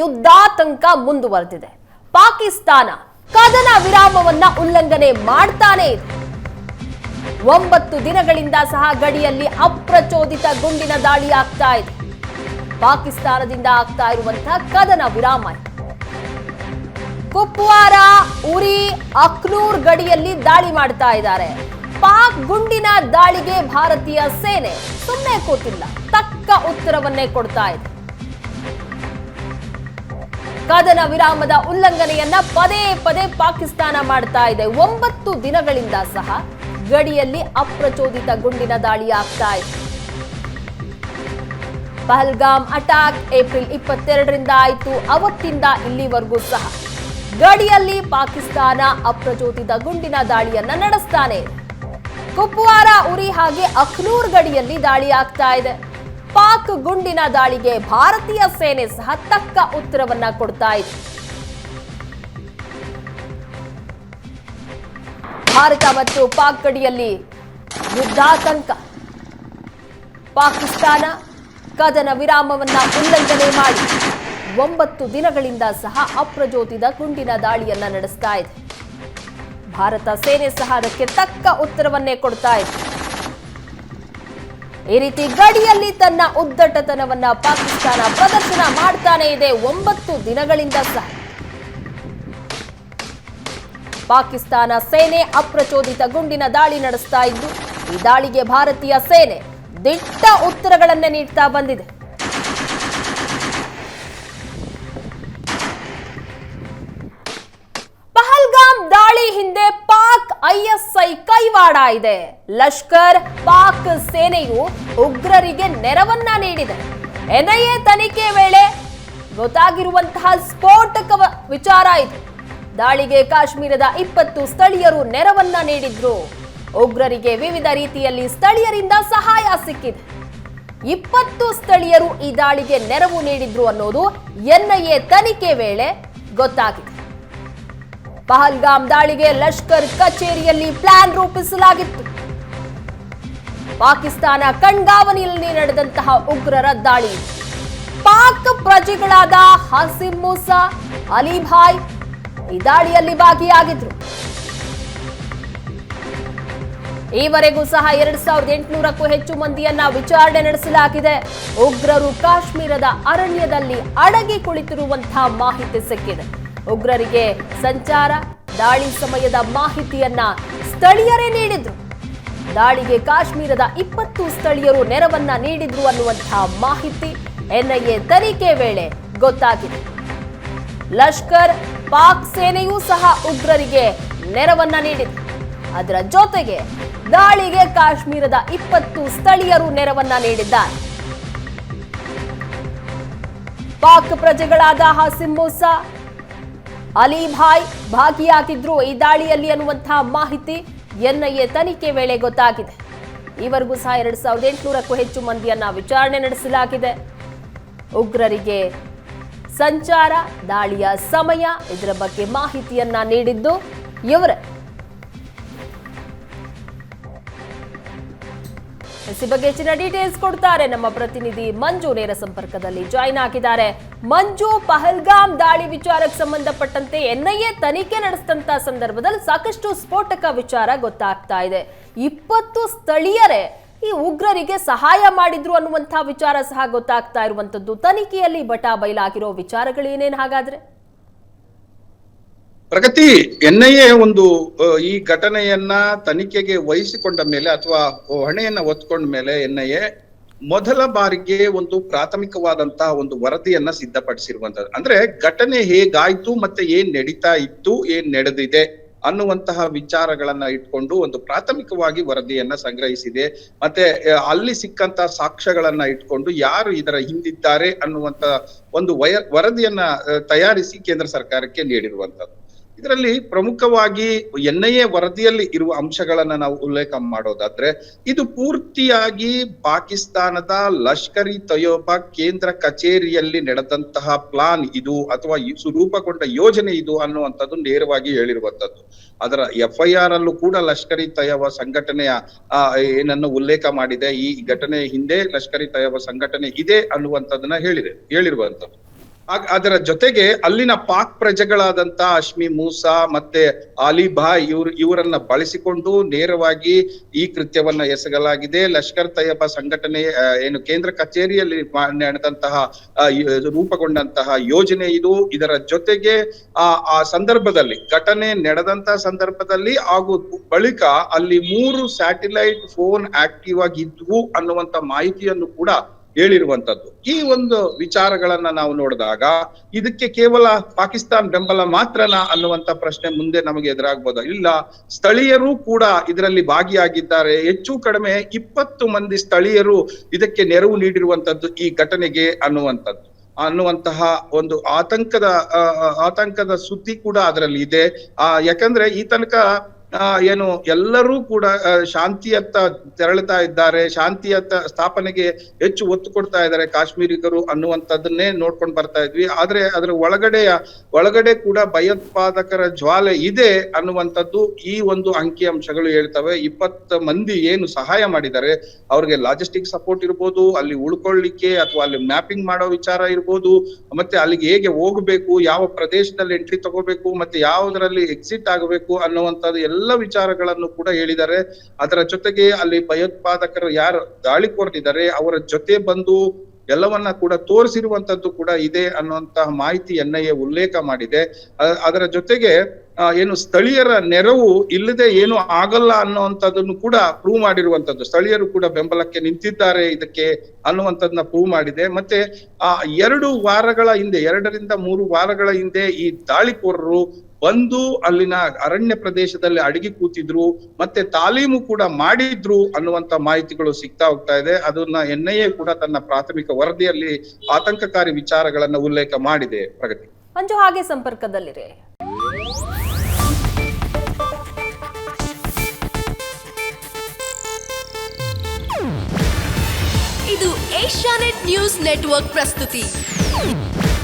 ಯುದ್ಧಾತಂಕ ಮುಂದುವರೆದಿದೆ. ಪಾಕಿಸ್ತಾನ ಕದನ ವಿರಾಮವನ್ನ ಉಲ್ಲಂಘನೆ ಮಾಡ್ತಾನೆ ಒಂಬತ್ತು ದಿನಗಳಿಂದ ಸಹ ಗಡಿಯಲ್ಲಿ ಅಪ್ರಚೋದಿತ ಗುಂಡಿನ ದಾಳಿ ಆಗ್ತಾ ಇದೆ. ಪಾಕಿಸ್ತಾನದಿಂದ ಆಗ್ತಾ ಇರುವಂತಹ ಕದನ ವಿರಾಮ. ಕುಪ್ವಾರ, ಉರಿ ಅಕ್ನೂರ್ ಗಡಿಯಲ್ಲಿ ದಾಳಿ ಮಾಡ್ತಾ ಇದ್ದಾರೆ. ಪಾಕ್ ಗುಂಡಿನ ದಾಳಿಗೆ ಭಾರತೀಯ ಸೇನೆ ಸುಮ್ಮನೆ ಕೂತಿಲ್ಲ. ತಕ್ಕ ಉತ್ತರವನ್ನೇ ಕೊಡ್ತಾ ಇದೆ. ಕದನ ವಿರಾಮದ ಉಲ್ಲಂಘನೆಯನ್ನ ಪದೇ ಪದೇ ಪಾಕಿಸ್ತಾನ ಮಾಡ್ತಾ ಇದೆ. ಒಂಬತ್ತು ದಿನಗಳಿಂದ ಸಹ ಗಡಿಯಲ್ಲಿ ಅಪ್ರಚೋದಿತ ಗುಂಡಿನ ದಾಳಿ ಆಗ್ತಾ ಇದೆ. ಪಹಲ್ಗಾಮ್ ಅಟ್ಯಾಕ್ ಏಪ್ರಿಲ್ ಇಪ್ಪತ್ತೆರಡರಿಂದ ಆಯಿತು. ಅವತ್ತಿಂದ ಇಲ್ಲಿವರೆಗೂ ಸಹ ಗಡಿಯಲ್ಲಿ ಪಾಕಿಸ್ತಾನ ಅಪ್ರಚೋದಿತ ಗುಂಡಿನ ದಾಳಿಯನ್ನ ನಡೆಸ್ತಾನೆ ಕುಪ್ವಾರ, ಉರಿ ಹಾಗೆ ಅಖ್ನೂರ್ ಗಡಿಯಲ್ಲಿ ದಾಳಿ ಆಗ್ತಾ ಇದೆ. ಪಾಕ್ ಗುಂಡಿನ ದಾಳಿಗೆ ಭಾರತೀಯ ಸೇನೆ ಸಹ ತಕ್ಕ ಉತ್ತರವನ್ನ ಕೊಡ್ತಾ ಇತ್ತು ಭಾರತ ಮತ್ತು ಪಾಕ್ ಗಡಿಯಲ್ಲಿ ಯುದ್ಧಾತಂಕ. ಪಾಕಿಸ್ತಾನ ಕದನ ವಿರಾಮವನ್ನ ಉಲ್ಲಂಘನೆ ಮಾಡಿ ಒಂಬತ್ತು ದಿನಗಳಿಂದ ಸಹ ಅಪ್ರಜೋತಿದ ಗುಂಡಿನ ದಾಳಿಯನ್ನ ನಡೆಸ್ತಾ ಇದೆ. ಭಾರತ ಸೇನೆ ಸಹ ಅದಕ್ಕೆ ತಕ್ಕ ಉತ್ತರವನ್ನೇ ಕೊಡ್ತಾ ಇದೆ. ಈ ರೀತಿ ಗಡಿಯಲ್ಲಿ ತನ್ನ ಉದ್ದಟತನವನ್ನ ಪಾಕಿಸ್ತಾನ ಪ್ರದರ್ಶನ ಮಾಡ್ತಾನೆ ಇದೆ ಒಂಬತ್ತು ದಿನಗಳಿಂದ ಸಹ. ಪಾಕಿಸ್ತಾನ ಸೇನೆ ಅಪ್ರಚೋದಿತ ಗುಂಡಿನ ದಾಳಿ ನಡೆಸ್ತಾ ಇದ್ದು, ಈ ದಾಳಿಗೆ ಭಾರತೀಯ ಸೇನೆ ದಿಟ್ಟ ಉತ್ತರಗಳನ್ನೇ ನೀಡ್ತಾ ಬಂದಿದೆ. ಐಎಸ್ಐ ಕೈವಾಡ ಇದೆ. ಲಷ್ಕರ್ ಪಾಕ್ ಸೇನೆಯು ಉಗ್ರರಿಗೆ ನೆರವನ್ನ ನೀಡಿದೆ. ಎನ್ಐಎ ತನಿಖೆ ವೇಳೆ ಗೊತ್ತಾಗಿರುವಂತಹ ಸ್ಫೋಟಕ ವಿಚಾರ ಇದು. ದಾಳಿಗೆ ಕಾಶ್ಮೀರದ ಇಪ್ಪತ್ತು ಸ್ಥಳೀಯರು ನೆರವನ್ನ ನೀಡಿದ್ರು. ಉಗ್ರರಿಗೆ ವಿವಿಧ ರೀತಿಯಲ್ಲಿ ಸ್ಥಳೀಯರಿಂದ ಸಹಾಯ ಸಿಕ್ಕಿದೆ. ಇಪ್ಪತ್ತು ಸ್ಥಳೀಯರು ಈ ದಾಳಿಗೆ ನೆರವು ನೀಡಿದ್ರು ಅನ್ನೋದು ಎನ್ಐಎ ತನಿಖೆ ವೇಳೆ ಗೊತ್ತಾಗಿದೆ. ಪಹಲ್ಗಾಮ್ ದಾಳಿಗೆ ಲಷ್ಕರ್ ಕಚೇರಿಯಲ್ಲಿ ಪ್ಲಾನ್ ರೂಪಿಸಲಾಗಿತ್ತು. ಪಾಕಿಸ್ತಾನ ಕಣ್ಗಾವಲಿನಲ್ಲಿ ನಡೆದಂತಹ ಉಗ್ರರ ದಾಳಿ ಪಾಕ್ ಪ್ರಜೆಗಳಾದ ಹಸಿಂ ಮೂಸಾ ಅಲಿಭಾಯ್ ಈ ದಾಳಿಯಲ್ಲಿ ಭಾಗಿಯಾಗಿದ್ರು. ಈವರೆಗೂ ಸಹ ಎರಡ್ ಸಾವಿರದ ಎಂಟುನೂರಕ್ಕೂ ಹೆಚ್ಚು ಮಂದಿಯನ್ನ ವಿಚಾರಣೆ ನಡೆಸಲಾಗಿದೆ. ಉಗ್ರರು ಕಾಶ್ಮೀರದ ಅರಣ್ಯದಲ್ಲಿ ಅಡಗಿ ಕುಳಿತಿರುವಂತಹ ಮಾಹಿತಿ ಸಿಕ್ಕಿದೆ. ಉಗ್ರರಿಗೆ ಸಂಚಾರ, ದಾಳಿ ಸಮಯದ ಮಾಹಿತಿಯನ್ನ ಸ್ಥಳೀಯರೇ ನೀಡಿದ್ರು. ದಾಳಿಗೆ ಕಾಶ್ಮೀರದ ಇಪ್ಪತ್ತು ಸ್ಥಳೀಯರು ನೆರವನ್ನ ನೀಡಿದ್ರು ಅನ್ನುವಂತಹ ಮಾಹಿತಿ ಎನ್ಐಎ ತನಿಖೆ ವೇಳೆ ಗೊತ್ತಾಗಿದೆ. ಲಷ್ಕರ್, ಪಾಕ್ ಸೇನೆಯೂ ಸಹ ಉಗ್ರರಿಗೆ ನೆರವನ್ನ ನೀಡಿದೆ. ಅದರ ಜೊತೆಗೆ ದಾಳಿಗೆ ಕಾಶ್ಮೀರದ ಇಪ್ಪತ್ತು ಸ್ಥಳೀಯರು ನೆರವನ್ನ ನೀಡಿದ್ದಾರೆ. ಪಾಕ್ ಪ್ರಜೆಗಳಾದ ಹಸಿಂ ಅಲಿಭಾಯ್ ಭಾಗಿಯಾಗಿದ್ರು ಈ ದಾಳಿಯಲ್ಲಿ ಅನ್ನುವಂತಹ ಮಾಹಿತಿ ಎನ್ಐಎ ತನಿಖೆ ವೇಳೆ ಗೊತ್ತಾಗಿದೆ. ಈವರೆಗೂ ಸಹ ಎರಡ್ ಸಾವಿರದ ಎಂಟುನೂರಕ್ಕೂ ಹೆಚ್ಚು ಮಂದಿಯನ್ನ ವಿಚಾರಣೆ ನಡೆಸಲಾಗಿದೆ. ಉಗ್ರರಿಗೆ ಸಂಚಾರ, ದಾಳಿಯ ಸಮಯ, ಇದರ ಬಗ್ಗೆ ಮಾಹಿತಿಯನ್ನ ನೀಡಿದ್ದು ಇವರೇ. ಈ ಬಗ್ಗೆ ಹೆಚ್ಚಿನ ಡೀಟೇಲ್ಸ್ ಕೊಡ್ತಾರೆ ನಮ್ಮ ಪ್ರತಿನಿಧಿ ಮಂಜು ನೇರ ಸಂಪರ್ಕದಲ್ಲಿ ಜಾಯಿನ್ ಆಗಿದ್ದಾರೆ. ಮಂಜು, ಪಹಲ್ಗಾಮ್ ದಾಳಿ ವಿಚಾರಕ್ಕೆ ಸಂಬಂಧಪಟ್ಟಂತೆ ಎನ್ಐಎ ತನಿಖೆ ನಡೆಸಿದಂತ ಸಂದರ್ಭದಲ್ಲಿ ಸಾಕಷ್ಟು ಸ್ಫೋಟಕ ವಿಚಾರ ಗೊತ್ತಾಗ್ತಾ ಇದೆ. ಇಪ್ಪತ್ತು ಸ್ಥಳೀಯರೇ ಈ ಉಗ್ರರಿಗೆ ಸಹಾಯ ಮಾಡಿದ್ರು ಅನ್ನುವಂತಹ ವಿಚಾರ ಸಹ ಗೊತ್ತಾಗ್ತಾ ಇರುವಂತದ್ದು ತನಿಖೆಯಲ್ಲಿ ಬಟಾ ಬಯಲಾಗಿರೋ ಏನೇನು ಹಾಗಾದ್ರೆ? ಪ್ರಗತಿ ಎನ್ಐಎ ಒಂದು ಈ ಘಟನೆಯನ್ನ ತನಿಖೆಗೆ ವಹಿಸಿಕೊಂಡ ಮೇಲೆ ಅಥವಾ ಹಣೆಯನ್ನ ಒತ್ಕೊಂಡ ಮೇಲೆ ಎನ್ಐಎ ಮೊದಲ ಬಾರಿಗೆ ಒಂದು ಪ್ರಾಥಮಿಕವಾದಂತಹ ಒಂದು ವರದಿಯನ್ನ ಸಿದ್ಧಪಡಿಸಿರುವಂತದ್ದು ಅಂದ್ರೆ ಘಟನೆ ಹೇಗಾಯ್ತು ಮತ್ತೆ ಏನ್ ನಡೀತಾ ಇತ್ತು, ಏನ್ ನಡೆದಿದೆ ಅನ್ನುವಂತಹ ವಿಚಾರಗಳನ್ನ ಇಟ್ಕೊಂಡು ಒಂದು ಪ್ರಾಥಮಿಕವಾಗಿ ವರದಿಯನ್ನ ಸಂಗ್ರಹಿಸಿದೆ. ಮತ್ತೆ ಅಲ್ಲಿ ಸಿಕ್ಕಂತ ಸಾಕ್ಷ್ಯಗಳನ್ನ ಇಟ್ಕೊಂಡು ಯಾರು ಇದರ ಹಿಂದಿದ್ದಾರೆ ಅನ್ನುವಂತ ಒಂದು ವಯ, ವರದಿಯನ್ನ ತಯಾರಿಸಿ ಕೇಂದ್ರ ಸರ್ಕಾರಕ್ಕೆ ನೀಡಿರುವಂತದ್ದು ಇದರಲ್ಲಿ ಪ್ರಮುಖವಾಗಿ ಎನ್ಐಎ ವರದಿಯಲ್ಲಿ ಇರುವ ಅಂಶಗಳನ್ನ ನಾವು ಉಲ್ಲೇಖ ಮಾಡೋದಾದ್ರೆ, ಇದು ಪೂರ್ತಿಯಾಗಿ ಪಾಕಿಸ್ತಾನದ ಲಷ್ಕರಿ ತಯೋಬಾ ಕೇಂದ್ರ ಕಚೇರಿಯಲ್ಲಿ ನಡೆದಂತಹ ಪ್ಲಾನ್ ಇದು ಅಥವಾ ರೂಪುಗೊಂಡ ಯೋಜನೆ ಇದು ಅನ್ನುವಂಥದ್ದು ನೇರವಾಗಿ ಹೇಳಿರುವಂತದ್ದು ಅದರ ಎಫ್ ಐ ಆರ್ ಅಲ್ಲೂ ಕೂಡ ಲಷ್ಕರಿ ತಯವ ಸಂಘಟನೆಯ ಏನನ್ನು ಉಲ್ಲೇಖ ಮಾಡಿದೆ, ಈ ಘಟನೆ ಹಿಂದೆ ಲಷ್ಕರಿ ತಯವ ಸಂಘಟನೆ ಇದೆ ಅನ್ನುವಂಥದ್ದನ್ನ ಹೇಳಿದೆ ಹೇಳಿರುವಂತದ್ದು ಅದರ ಜೊತೆಗೆ ಅಲ್ಲಿನ ಪಾಕ್ ಪ್ರಜೆಗಳಾದಂತ ಅಶ್ಮಿ ಮೂಸಾ ಮತ್ತೆ ಅಲಿಬಾಯ್ ಇವ್ರ, ಇವರನ್ನ ಬಳಸಿಕೊಂಡು ನೇರವಾಗಿ ಈ ಕೃತ್ಯವನ್ನ ಎಸಗಲಾಗಿದೆ. ಲಷ್ಕರ್ ತಯ್ಯಬ ಸಂಘಟನೆ ಏನು ಕೇಂದ್ರ ಕಚೇರಿಯಲ್ಲಿ ನಡೆದಂತಹ ರೂಪುಗೊಂಡಂತಹ ಯೋಜನೆ ಇದು. ಇದರ ಜೊತೆಗೆ, ಆ ಆ ಸಂದರ್ಭದಲ್ಲಿ, ಘಟನೆ ನಡೆದಂತ ಸಂದರ್ಭದಲ್ಲಿ ಹಾಗೂ ಬಳಿಕ ಅಲ್ಲಿ ಮೂರು ಸ್ಯಾಟಿಲೈಟ್ ಫೋನ್ ಆಕ್ಟಿವ್ ಆಗಿದ್ವು ಅನ್ನುವಂತ ಮಾಹಿತಿಯನ್ನು ಕೂಡ ಹೇಳಿರುವಂತದ್ದು. ಈ ಒಂದು ವಿಚಾರಗಳನ್ನ ನಾವು ನೋಡಿದಾಗ ಇದಕ್ಕೆ ಕೇವಲ ಪಾಕಿಸ್ತಾನ್ ಬೆಂಬಲ ಮಾತ್ರನಾ ಅನ್ನುವಂತ ಪ್ರಶ್ನೆ ಮುಂದೆ ನಮಗೆ ಎದುರಾಗ್ಬೋದು? ಇಲ್ಲ, ಸ್ಥಳೀಯರು ಕೂಡ ಇದರಲ್ಲಿ ಭಾಗಿಯಾಗಿದ್ದಾರೆ. ಹೆಚ್ಚು ಕಡಿಮೆ ಇಪ್ಪತ್ತು ಮಂದಿ ಸ್ಥಳೀಯರು ಇದಕ್ಕೆ ನೆರವು ನೀಡಿರುವಂತದ್ದು ಈ ಘಟನೆಗೆ ಅನ್ನುವಂಥದ್ದು ಅನ್ನುವಂತಹ ಒಂದು ಆತಂಕದ ಆತಂಕದ ಸುದ್ದಿ ಕೂಡ ಅದರಲ್ಲಿ ಇದೆ. ಆ, ಯಾಕಂದ್ರೆ ಈ ತನಕ ಏನು, ಎಲ್ಲರೂ ಕೂಡ ಶಾಂತಿಯತ್ತ ತೆರಳುತ್ತಾ ಇದ್ದಾರೆ, ಶಾಂತಿಯತ್ತ ಸ್ಥಾಪನೆಗೆ ಹೆಚ್ಚು ಒತ್ತು ಕೊಡ್ತಾ ಇದ್ದಾರೆ ಕಾಶ್ಮೀರಿಗರು ಅನ್ನುವಂಥದ್ದನ್ನೇ ನೋಡ್ಕೊಂಡು ಬರ್ತಾ ಇದ್ವಿ. ಆದ್ರೆ ಅದರ ಒಳಗಡೆಯ, ಒಳಗಡೆ ಕೂಡ ಭಯೋತ್ಪಾದಕರ ಜ್ವಾಲೆ ಇದೆ ಅನ್ನುವಂಥದ್ದು ಈ ಒಂದು ಅಂಕಿ ಅಂಶಗಳು ಹೇಳ್ತವೆ. ಇಪ್ಪತ್ತು ಮಂದಿ ಏನು ಸಹಾಯ ಮಾಡಿದ್ದಾರೆ ಅವ್ರಿಗೆ ಲಾಜಿಸ್ಟಿಕ್ ಸಪೋರ್ಟ್ ಇರ್ಬೋದು, ಅಲ್ಲಿ ಉಳ್ಕೊಳ್ಳಿಕ್ಕೆ ಅಥವಾ ಅಲ್ಲಿ ಮ್ಯಾಪಿಂಗ್ ಮಾಡೋ ವಿಚಾರ ಇರ್ಬೋದು, ಮತ್ತೆ ಅಲ್ಲಿಗೆ ಹೇಗೆ ಹೋಗ್ಬೇಕು, ಯಾವ ಪ್ರದೇಶದಲ್ಲಿ ಎಂಟ್ರಿ ತಗೋಬೇಕು, ಮತ್ತೆ ಯಾವುದರಲ್ಲಿ ಎಕ್ಸಿಟ್ ಆಗಬೇಕು ಅನ್ನುವಂಥದ್ದು ಎಲ್ಲ ವಿಚಾರಗಳನ್ನು ಕೂಡ ಹೇಳಿದ್ದಾರೆ. ಅದರ ಜೊತೆಗೆ ಅಲ್ಲಿ ಭಯೋತ್ಪಾದಕರು ಯಾರು ದಾಳಿಕೋರರಿದ್ದಾರೆ ಅವರ ಜೊತೆ ಬಂದು ಎಲ್ಲವನ್ನ ಕೂಡ ತೋರಿಸಿರುವಂತದ್ದು ಕೂಡ ಇದೆ ಅನ್ನುವಂತಹ ಮಾಹಿತಿ ಎನ್ ಐ ಎ ಉಲ್ಲೇಖ ಮಾಡಿದೆ. ಅದರ ಜೊತೆಗೆ ಏನು ಸ್ಥಳೀಯರ ನೆರವು ಇಲ್ಲದೆ ಏನು ಆಗಲ್ಲ ಅನ್ನುವಂಥದ್ದನ್ನು ಕೂಡ ಪ್ರೂವ್ ಮಾಡಿರುವಂತದ್ದು ಸ್ಥಳೀಯರು ಕೂಡ ಬೆಂಬಲಕ್ಕೆ ನಿಂತಿದ್ದಾರೆ ಇದಕ್ಕೆ ಅನ್ನುವಂಥದ್ದನ್ನ ಪ್ರೂವ್ ಮಾಡಿದೆ. ಮತ್ತೆ, ಆ, ಎರಡು ವಾರಗಳ ಹಿಂದೆ, ಎರಡರಿಂದ ಮೂರು ವಾರಗಳ ಹಿಂದೆ ಈ ದಾಳಿಕೋರರು ಬಂದು ಅಲ್ಲಿನ ಅರಣ್ಯ ಪ್ರದೇಶದಲ್ಲಿ ಅಡಗಿ ಕೂತಿದ್ರು ಮತ್ತೆ ತಾಲೀಮು ಕೂಡ ಮಾಡಿದ್ರು ಅನ್ನುವಂತ ಮಾಹಿತಿಗಳು ಸಿಗ್ತಾ ಹೋಗ್ತಾ ಇದೆ. ಅದನ್ನ ಎನ್ ಐ ಎ ಕೂಡ ತನ್ನ ಪ್ರಾಥಮಿಕ ವರದಿಯಲ್ಲಿ ಆತಂಕಕಾರಿ ವಿಚಾರಗಳನ್ನ ಉಲ್ಲೇಖ ಮಾಡಿದೆ ಪ್ರಗತಿ. ಅಂಜು ಹಾಗೆ ಸಂಪರ್ಕದಲ್ಲಿರಿ. ಇದು ಏಷ್ಯಾನೆಟ್ ನ್ಯೂಸ್ ನೆಟ್ವರ್ಕ್ ಪ್ರಸ್ತುತಿ.